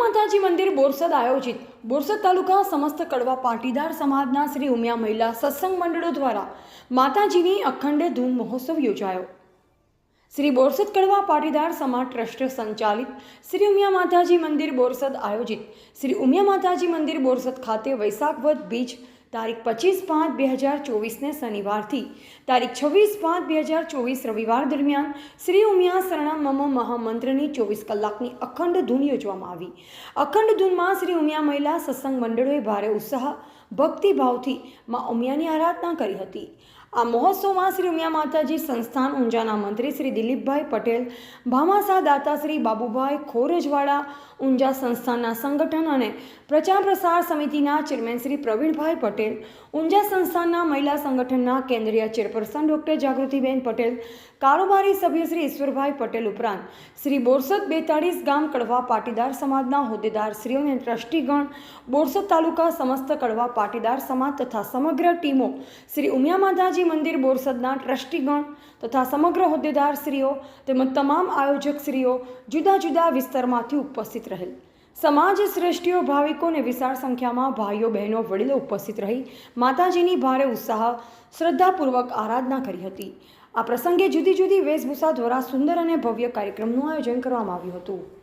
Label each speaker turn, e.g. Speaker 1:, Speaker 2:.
Speaker 1: માતાજી મંદિર બોરસદ આયોજિત. બોરસદ તાલુકા સમસ્ત કડવા પાટીદાર સમાજના શ્રી ઉમિયા મહિલા સત્સંગ મંડળો દ્વારા માતાજીની અખંડ ધૂમ મહોત્સવ યોજાયો. શ્રી બોરસદ કડવા પાટીદાર સમાજ ટ્રસ્ટ સંચાલિત શ્રી ઉમિયા માતાજી મંદિર બોરસદ આયોજિત. શ્રી ઉમિયા માતાજી મંદિર બોરસદ ખાતે વૈશાખ વદ બીજ તારીખ પચીસ પાંચ બે હજાર ચોવીસને શનિવારથી. તારીખ છવ્વીસ પાંચ બે હજાર ચોવીસ રવિવાર દરમિયાન શ્રી ઉમિયા શરણમ મહામંત્રની ચોવીસ કલાકની અખંડ ધૂન યોજવામાં આવી. અખંડ ધૂનમાં શ્રી ઉમિયા મહિલા સત્સંગ મંડળોએ ભારે ઉત્સાહ, ભક્તિભાવથી મા ઉમિયાની આરાધના કરી હતી. આ મહોત્સવમાં શ્રી ઉમિયા માતાજી સંસ્થાન ઊંઝાના મંત્રી શ્રી દિલીપભાઈ પટેલ, ભામાસા દાતા શ્રી બાબુભાઈ ખોરજવાડા ઊંઝા સંસ્થાનના સંગઠન અને પ્રચાર પ્રસાર સમિતિના ચેરમેન શ્રી પ્રવીણભાઈ પટેલ, ઊંઝા સંસ્થાનના મહિલા સંગઠનના કેન્દ્રીય ચેરપર્સન ડૉક્ટર જાગૃતિબેન પટેલ, કારોબારી સભ્ય શ્રી ઈશ્વરભાઈ પટેલ ઉપરાંત શ્રી બોરસદ બેતાળીસ ગામ કડવા પાટીદાર સમાજના હોદ્દેદાર શ્રીઓ અને ટ્રસ્ટીગણ, બોરસદ તાલુકા સમસ્ત કડવા પાટીદાર સમાજ તથા સમગ્ર ટીમો શ્રી ઉમિયા માતાજી મંદિર બોરસદના ટ્રસ્ટીગણ તથા સમગ્ર હોદ્દેદાર શ્રીઓ તેમજ તમામ આયોજક શ્રીઓ જુદા જુદા વિસ્તારમાંથી ઉપસ્થિત રહેલ. સમાજ શ્રેષ્ઠીઓ ભાવિકો અને વિશાળ સંખ્યામાં ભાઈઓ, બહેનો, વડીલો ઉપસ્થિત રહી માતાજીની ભારે ઉત્સાહ, શ્રદ્ધાપૂર્વક આરાધના કરી હતી. આ પ્રસંગે જુદી જુદી વેશભૂષા દ્વારા સુંદર અને ભવ્ય કાર્યક્રમનું આયોજન કરવામાં આવ્યું હતું.